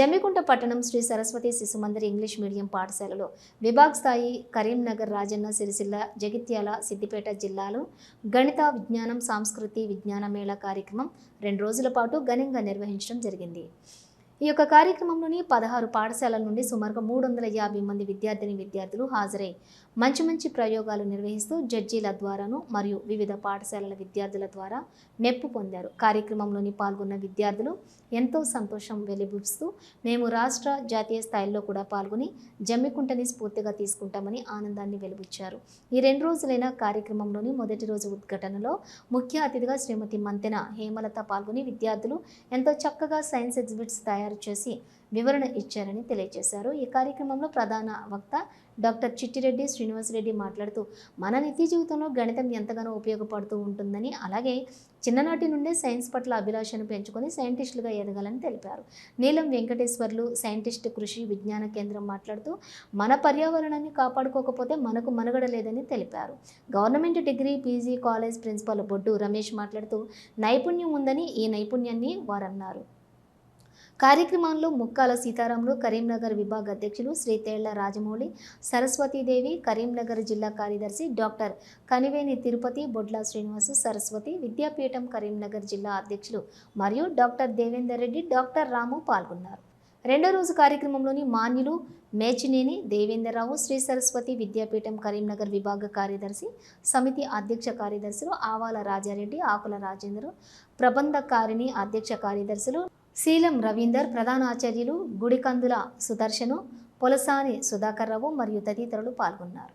జమ్మికుంట పట్టణం Shri Saraswati Shishumandir English medium పాఠశాలలో విభాగ్ స్థాయి కరీంనగర్ రాజన్న సిరిసిల్ల జగిత్యాల సిద్దిపేట జిల్లాలో గణిత విజ్ఞానం సాంస్కృతి విజ్ఞాన మేళా కార్యక్రమం రెండు రోజుల పాటు ఘనంగా నిర్వహించడం జరిగింది. ఈ యొక్క కార్యక్రమంలోని పదహారు పాఠశాలల నుండి సుమారుగా మూడు వందల యాభై మంది విద్యార్థిని విద్యార్థులు హాజరై మంచి మంచి ప్రయోగాలు నిర్వహిస్తూ జడ్జీల ద్వారాను మరియు వివిధ పాఠశాలల విద్యార్థుల ద్వారా మెప్పు పొందారు. కార్యక్రమంలోని పాల్గొన్న విద్యార్థులు ఎంతో సంతోషం వెలిబుస్తూ మేము రాష్ట్ర జాతీయ స్థాయిలో కూడా పాల్గొని జమ్మికుంటని స్ఫూర్తిగా తీసుకుంటామని ఆనందాన్ని వెలిబుచ్చారు. ఈ రెండు రోజులైన కార్యక్రమంలోని మొదటి రోజు ఉద్ఘాటనలో ముఖ్య అతిథిగా శ్రీమతి మంతెన హేమలత పాల్గొని విద్యార్థులు ఎంతో చక్కగా సైన్స్ ఎగ్జిబిట్స్ తయారు చేసి వివరణ ఇచ్చారని తెలియజేశారు. ఈ కార్యక్రమంలో ప్రధాన వక్త డాక్టర్ చిట్టిరెడ్డి శ్రీనివాసరెడ్డి మాట్లాడుతూ మన నిత్య జీవితంలో గణితం ఎంతగానో ఉపయోగపడుతూ ఉంటుందని అలాగే చిన్ననాటి నుండే సైన్స్ పట్ల అభిలాషను పెంచుకొని సైంటిస్టులుగా ఎదగాలని తెలిపారు. నీలం వెంకటేశ్వర్లు సైంటిస్ట్ కృషి విజ్ఞాన కేంద్రం మాట్లాడుతూ మన పర్యావరణాన్ని కాపాడుకోకపోతే మనకు మనుగడ లేదని తెలిపారు. Government degree PG college principal Boddu Ramesh మాట్లాడుతూ నైపుణ్యం ఉందని ఈ నైపుణ్యాన్ని వారన్నారు. కార్యక్రమంలో ముక్కాల సీతారాములు కరీంనగర్ విభాగ అధ్యక్షులు శ్రీతేళ్ళ రాజమౌళి సరస్వతీదేవి కరీంనగర్ జిల్లా కార్యదర్శి డాక్టర్ కనివేని తిరుపతి బొడ్ల శ్రీనివాసు సరస్వతి విద్యాపీఠం కరీంనగర్ జిల్లా అధ్యక్షులు మరియు డాక్టర్ దేవేందర్ రెడ్డి డాక్టర్ రాము పాల్గొన్నారు. రెండో రోజు కార్యక్రమంలోని మాన్యులు మేచినేని దేవేంద్రరావు శ్రీ సరస్వతి విద్యాపీఠం కరీంనగర్ విభాగ కార్యదర్శి సమితి అధ్యక్ష కార్యదర్శులు ఆవాల రాజారెడ్డి ఆకుల రాజేంద్ర ప్రబంధకారిణి అధ్యక్ష కార్యదర్శులు శీలం రవీందర్ ప్రధానాచార్యులు గుడికందుల సుదర్శను పొలసాని సుధాకర్ రావు మరియు తదితరులు పాల్గొన్నారు.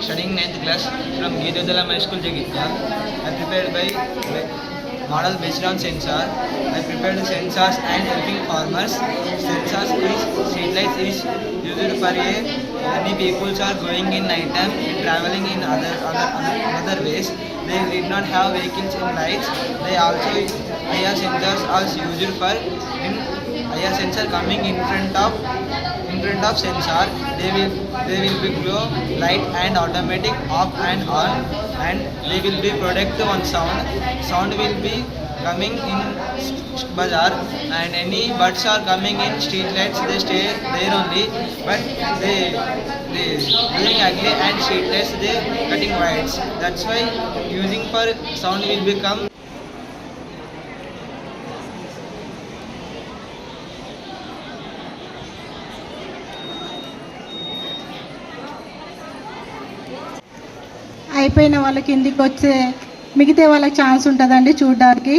studying 9th class from Geethodala High School, Jagitya. I prepared by model based on sensor. I prepared sensors and helping farmers. Sensors is street lights is used for a many people are going in night time and traveling in other other other ways. They did not have vehicles in lights. They also IR sensors are used for in IR sensor coming in front of in front of sensor they will they will be glow light and automatic off and on and they will be product one sound sound will be coming in bazaar and any birds are coming in street lights they stay there only but they they doing ugly and street lights they cutting wires that's why using for sound will become అయిపోయిన వాళ్ళకి కిందికి వచ్చే మిగితే వాళ్ళకి chance ఉంటుందండి చూడడానికి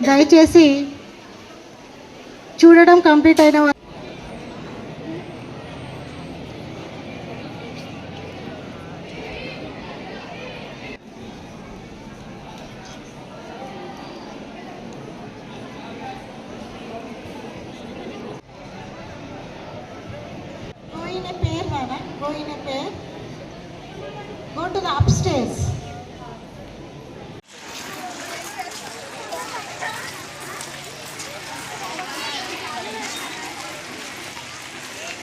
దయచేసి చూడడం complete అయిన వా- Go in a pair, Go in a pair. Go to the upstairs.